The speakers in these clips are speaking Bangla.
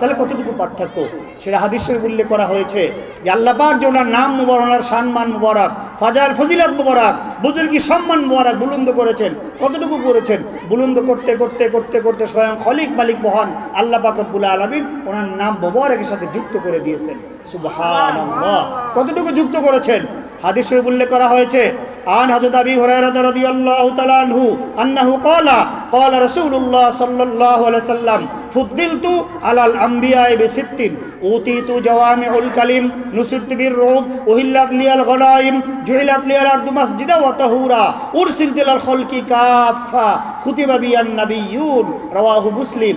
তাহলে কতটুকু পার্থক্য? সেটা হাদিস শরীফ উল্লেখ করা হয়েছে যে আল্লাহ পাক যে ওনার নাম মুবারক, ওনার সম্মান মুবারক ফাজাল ফজিলত মুবারক, বুজুর্গি সম্মান মুবারক বুলুন্দ করেছেন। কতটুকু করেছেন? বুলন্দ করতে করতে করতে করতে স্বয়ং খলিক মালিক মহান আল্লাহ পাক রব্বুল আলমিন ওনার নাম মোবারকের সাথে যুক্ত করে দিয়েছেন। সুবহানাল্লাহ। কতটুকু যুক্ত করেছেন? হাদিস শরীফ উল্লেখ করা হয়েছে আন হযরত আবি হুরায়রা রাদিয়াল্লাহু তাআলা আনহু আন্নাহু ক্বালা ক্বালা রাসূলুল্লাহ সাল্লাল্লাহু আলাইহি সাল্লাম ফুদ্দিলতু আলাল আমবিয়া'i বিসিত্তিন উতিতু জাওয়ামিউল কালিম নুসিরতু বিররুব উহিল্লাত লিয়াল গনাইম জুইলাত লিয়াল আরদু মাসজিদা ওয়া তাহুরা উরসিলতু ইলাল খালকি কাফা খুতিবা বিয়ান নাবিয়্যুন রাওয়াহু মুসলিম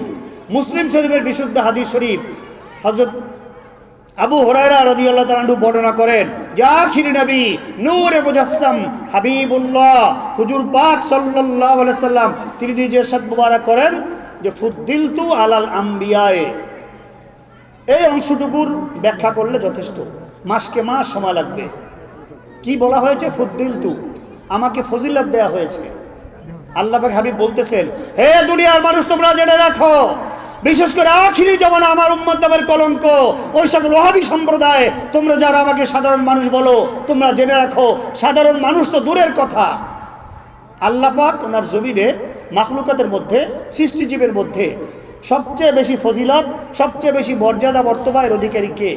মুসলিম শরীফের বিশুদ্ধ হাদিস শরীফ, হযরত আবু হরাইরা রাদিয়াল্লাহু তাআলা বর্ণনা করেন, যা খিরি নবী, নূরে মুজাসসাম, হাবিবুল্লাহ, হুজুর পাক আলাইহি সাল্লাম, তিনি নিজে ইরশাদ মুবারক করেন যে, ফুদ্দিলতু আলাল আম্বিয়ায় এই অংশটুকুর ব্যাখ্যা করলে যথেষ্ট। মাসকে মাস সময় লাগবে। কি বলা হয়েছে? ফুদ্দিলতু আমাকে ফজিলত দেয়া হয়েছে। আল্লাহ হাবিব বলতেছেন, হে দুনিয়ার মানুষ, তোমরা জেনে রাখো বিশেষ করে আখিরি জমানা আমার উম্মত নামের কলঙ্ক। ওই সকল ওহাবি সম্প্রদায় তোমরা যারা আমাকে সাধারণ মানুষ বলো তোমরা জেনে রাখো সাধারণ মানুষ তো দূরের কথা। আল্লাহ পাক ওনার জমিনে মাখলুকাতের মধ্যে সৃষ্টিজীবের মধ্যে সবচেয়ে বেশি ফজিলত সবচেয়ে বেশি মর্যাদা বর্তমানের অধিকারী কে?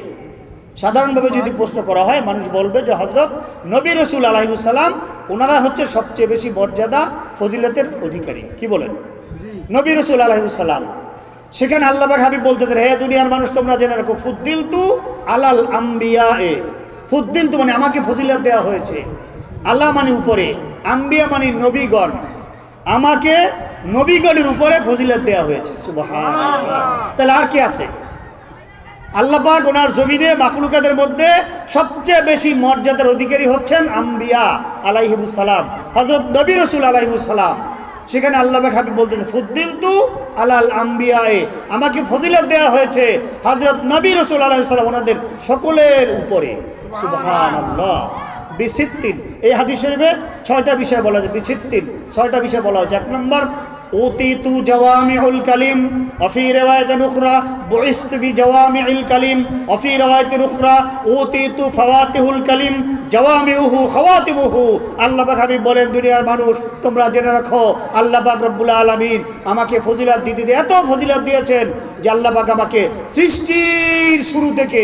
সাধারণভাবে যদি প্রশ্ন করা হয় মানুষ বলবে যে হজরত নবী রসুল আলাহিসাল্লাম ওনারা হচ্ছে সবচেয়ে বেশি মর্যাদা ফজিলতের অধিকারী। কি বলেন? নবী রসুল আলাহিসাল্লাম সেখানে আল্লাহ হাবিব বলতেছেন, হে দুনিয়ার মানুষ, তোমরা জেনে রাখো ফুদ্দিল তু আলাল আম্বিয়া এ ফুদ্দিল তু মানে আমাকে ফজিলত দেওয়া হয়েছে। আল্লাহ মানে উপরে, আম্বিয়া মানে নবীগণ। আমাকে নবীগণের উপরে ফজিলত দেওয়া হয়েছে। তাহলে আর কি আছে? আল্লাহ পাক ওনার জমিনে মাকলুকাদের মধ্যে সবচেয়ে বেশি মর্যাদার অধিকারী হচ্ছেন আম্বিয়া আলাইহিবুস সালাম। হজরত নবী রসুল আলাইহিবুস সালাম। সেখানে আল্লাহ খাবি হাবিব বলতেছে ফুদ্দিল তু আলাল আম্বিয়ায়। আমাকে ফজিলত দেওয়া হয়েছে হজরত নবী রসুল আলাইহিস সাল্লাম ওনাদের সকলের উপরে। সুবহানাল্লাহ। বিচিত্তিন এই হাদিস শরীফে ছয়টা বিষয় বলা হয়েছে বিচিত্তিন ছয়টা বিষয় বলা হয়েছে। এক নম্বর উতিতু জওয়ামিউল কালিম অফি রেওয়ায়তন নুখরা বুইস্তু বি জওয়ামিউল কালিম অফি রেওয়ায়তন উখরা উতিতু ফাওয়াতিহুল কালিম জওয়ামিউহু খাওয়াতিবুহু আল্লাহ পাক হাবিব বলেন, দুনিয়ার মানুষ, তোমরা জেনে রাখো, আল্লাহ পাক রব্বুল আলামিন আমাকে ফজিলত দিতে এত ফজিলত দিয়েছেন যে আল্লাহ পাক আমাকে সৃষ্টির শুরু থেকে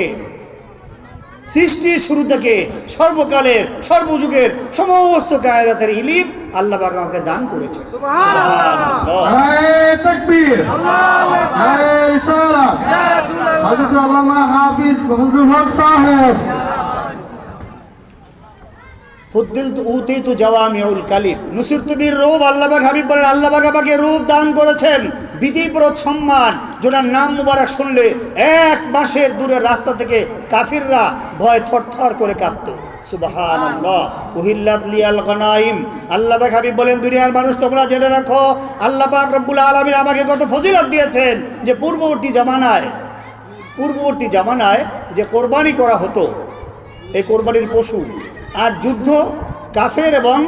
সৃষ্টির শুরু থেকে সর্বকালের সর্বযুগের সমস্ত কায়রাতের ইলিম আল্লাহ পাক আমাকে দান করেছে হযরত আল্লামা হাফিজ ফজলুল হক সাহেব। ফুদ্দিল তু রূপ বলেন আমাকে রূপ দান করেছেন। সম্মান। নাম শুনলে এক মাসের দূরের রাস্তা থেকে কাফিররা ভয় করে আল্লাহ বলেন, দুনিয়ার মানুষ তোমরা জেনে রাখো আল্লাহ পাক রব্বুল আমাকে কত ফজিলত দিয়েছেন যে পূর্ববর্তী জামানায় পূর্ববর্তী জামানায় যে কোরবানি করা হতো, এই কোরবানির পশু আর যুদ্ধ কাফের এবং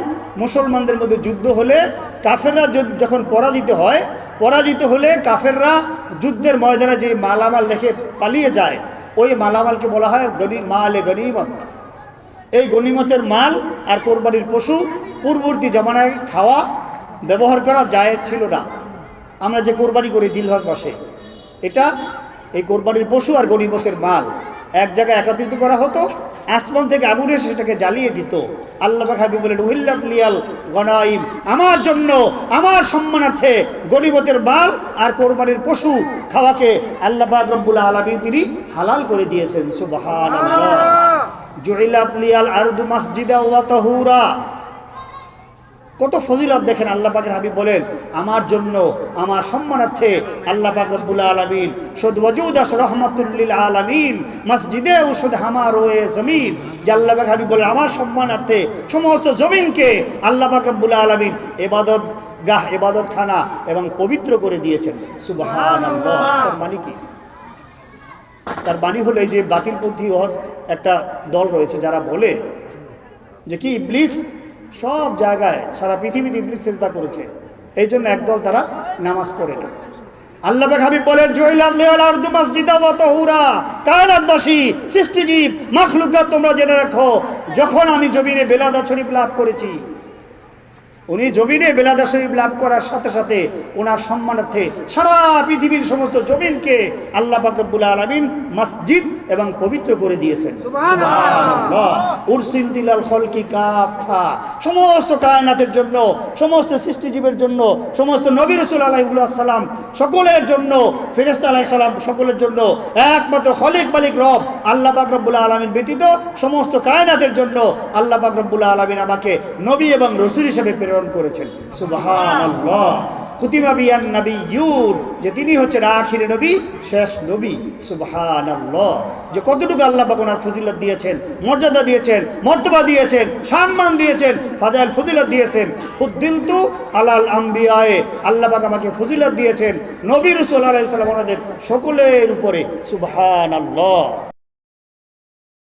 মুসলমানদের মধ্যে যুদ্ধ হলে কাফেররা যখন পরাজিত হয়, পরাজিত হলে কাফেররা যুদ্ধের ময়দানে যে মালামাল রেখে পালিয়ে যায়, ওই মালামালকে বলা হয় গনি মালে গনিমত। এই গনিমতের মাল আর কোরবানির পশু পূর্ববর্তী জমানায় খাওয়া ব্যবহার করা যায় ছিল না। আমরা যে কোরবানি করি জিলহজ মাসে, এটা এই কোরবানির পশু আর গনিমতের মাল। এক জায়গায় একত্রিত করা হতো আসমান থেকে আগুন এসে সেটাকে জ্বালিয়ে দিত। আল্লাহ হাবি বলেন উহিল্লাত লিয়াল গনাইম আমার জন্য আমার সম্মানার্থে গরিবতের বাল আর কোরবানির পশু খাওয়াকে আল্লাহ রব্বুল আলমী তিনি হালাল করে দিয়েছেন। সুবাহ জহিলাত লিয়াল আরদু মাসজিদা ওয়া তাহুরা। কত ফজিলত দেখেন আল্লাহ পাকের হাবিব বলেন, আমার জন্য, আমার সম্মানার্থে আল্লাহ পাক রব্বুল আলামিন সদ ওয়াজুদাস রহমাতুল্লিল আলামিন, মসজিদে ওষুধ হামার ওয়ে জমিন। যে আল্লাহ পাক হাবিব বলেন, আমার সম্মানার্থে সমস্ত জমিনকে আল্লাহ পাক রব্বুল আলামিন এবাদত গাহ এবাদত খানা এবং পবিত্র করে দিয়েছেন। তার মানে কি? তার বাণী হলো এই যে বাতিলপন্থী ওর একটা দল রয়েছে যারা বলে যে কি, ইবলিস সব জায়গায় সারা পৃথিবীতে ইবলিস চেষ্টা করেছে। এই জন্য একদল তারা নামাজ পড়ে না। আল্লাহ বলেন সৃষ্টিজীব তোমরা জেনে রাখো, যখন আমি জমিনে বেলাদা শরীফ লাভ করেছি উনি জমিনে বেলাদা শরীফ লাভ করার সাথে সাথে ওনার সম্মানার্থে সারা পৃথিবীর সমস্ত জমিনকে আল্লাহ পাক রব্বুল আলামিন মসজিদ এবং পবিত্র করে দিয়েছেন। উরসিল দিলাল খলকি কাফা। সমস্ত কায়নাতের জন্য সমস্ত সৃষ্টিজীবের জন্য সমস্ত নবী রসুল আলাইহুল্লাহ সালাম সকলের জন্য ফেরেস্তা আলাহ সালাম সকলের জন্য একমাত্র খলিক মালিক রব আল্লাহ পাক রব্বুল আলমিন ব্যতীত সমস্ত কায়নাতের জন্য আল্লাহ পাক রব্বুল আলমিন আমাকে নবী এবং রসুল হিসেবে প্রেরণ করেছেন আল্লাহ কুতিমা বিয়ান নবী ইউর যে তিনি হচ্ছেন আখিরে নবী, শেষ নবী। সুবহান যে কতটুকু আল্লাহ ওনার ফজিলত দিয়েছেন, মর্যাদা দিয়েছেন, মর্তবা দিয়েছেন, সম্মান দিয়েছেন, ফাজাইল ফজিলত দিয়েছেন। ফুদ্দিল তু আলাল আম্বিয়ায়ে, আল্লাহ পাক আমাকে ফজিলত দিয়েছেন। নবী রসুল আলাইহিস সালাম ওনাদের সকলের উপরে। সুবহান